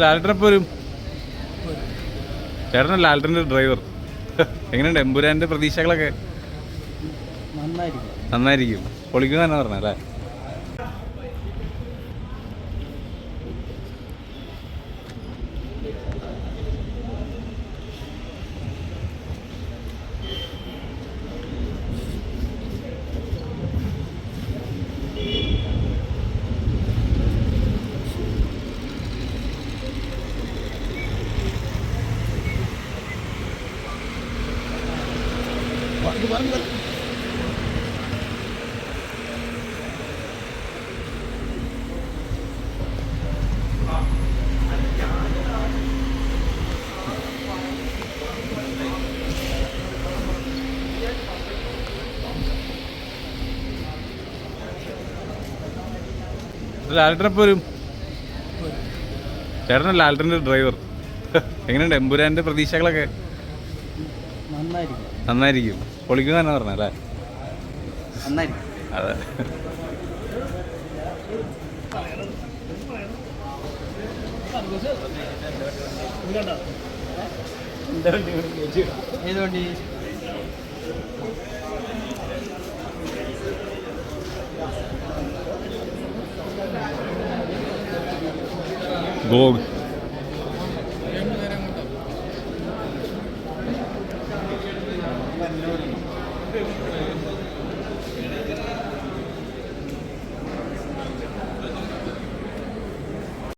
ലാൽട്ടനപ്പ് വരും? ചേട്ടൻ ലാൽട്ടന്റെ ഡ്രൈവർ എങ്ങനെയുണ്ട്? എമ്പുരാന്റെ പ്രതീക്ഷകളൊക്കെ? നന്നായിരിക്കും. നന്നായിരിക്കും. പൊളിക്കുന്ന തന്നെ പറഞ്ഞു ലാൽട്ടനപ്പ് വരും? ചേട്ടൻ ലാൽട്ടന്റെ ഡ്രൈവർ എങ്ങനെയുണ്ട് എമ്പുരാന്റെ പ്രതീക്ഷകളൊക്കെ? നന്നായിരിക്കും. പൊളിക്കുന്ന തന്നെ പറഞ്ഞല്ലേ അതെ. ഏത് വണ്ടി? ഗോഗ്.